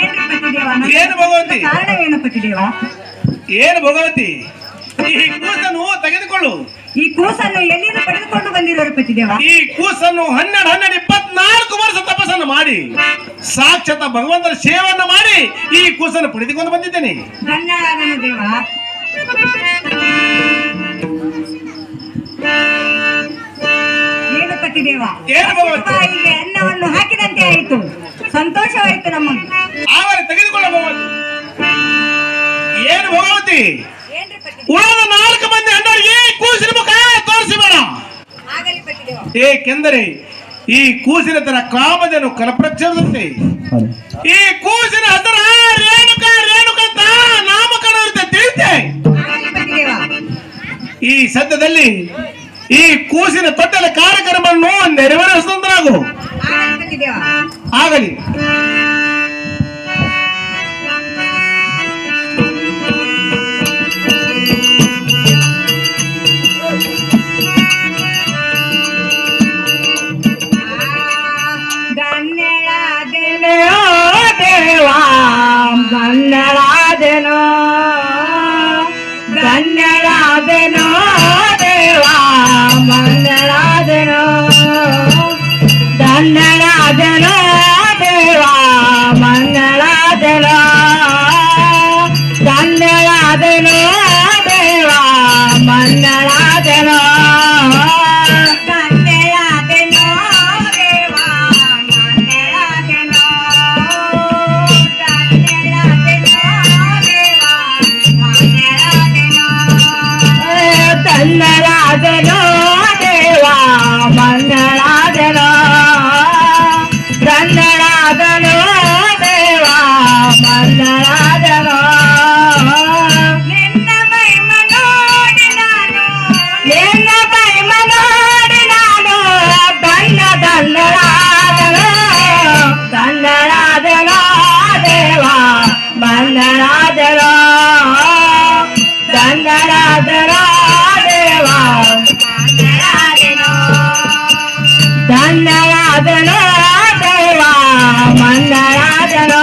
ಏನು ಭಗವತಿ? ಕಾರಣವೇನು ಪತಿದೇವ ಏನು ಭಗವತಿ? ಈ ಕೂಸನ್ನು ತೆಗೆದುಕೊಳ್ಳು. ಈ ಕೂಸನ್ನು ಎಲ್ಲಿಂದ ಪಡೆದುಕೊಂಡು ಬಂದಿರೋರು ಪತಿದೇವ ಈ ಕೂಸನ್ನು ಹನ್ನೆರಡು ಹನ್ನೆರಡು ಇಪ್ಪತ್ನಾಲ್ಕು ವರ್ಷ ತಪಸ್ಸನ್ನು ಮಾಡಿ ಸಾಕ್ಷಾತ್ ಭಗವಂತನ ಸೇವೆಯನ್ನು ಮಾಡಿ ಈ ಕೂಸನ್ನು ಪಡೆದುಕೊಂಡು ಬಂದಿದ್ದೇನೆ. ಧನ್ಯವಾದನು ದೇವ. ಏನು ಪತಿದೇವ ಏನು ಭಗವಂತ? ಬಾಯಿಗೆ ಅನ್ನವನ್ನು ಏಕೆಂದರೆ ಈ ಕೂಸಿನ ತರ ಕಾಮಧೇನು ಕಲಪ್ರಚರದಂತೆ ಈ ಕೂಸಿನ ಹತ್ರ ರೇಣುಕ ರೇಣುಕ ಅಂತ ನಾಮಕರಣ ತಿಳಿತೆ. ಈ ಸದ್ಯದಲ್ಲಿ ಈ ಕೂಸಿನ ತೊಟ್ಟಲ ಕಾರ್ಯಕ್ರಮವನ್ನು ನೆರವೇರಿಸಿದಂತರಾಗು ಆಗಲಿ. ಪತಿದೇವ ಆಗಲಿ ராஜரா தங்கராஜரா தேவா. தங்கராஜனா தேவா மன்னராஜனா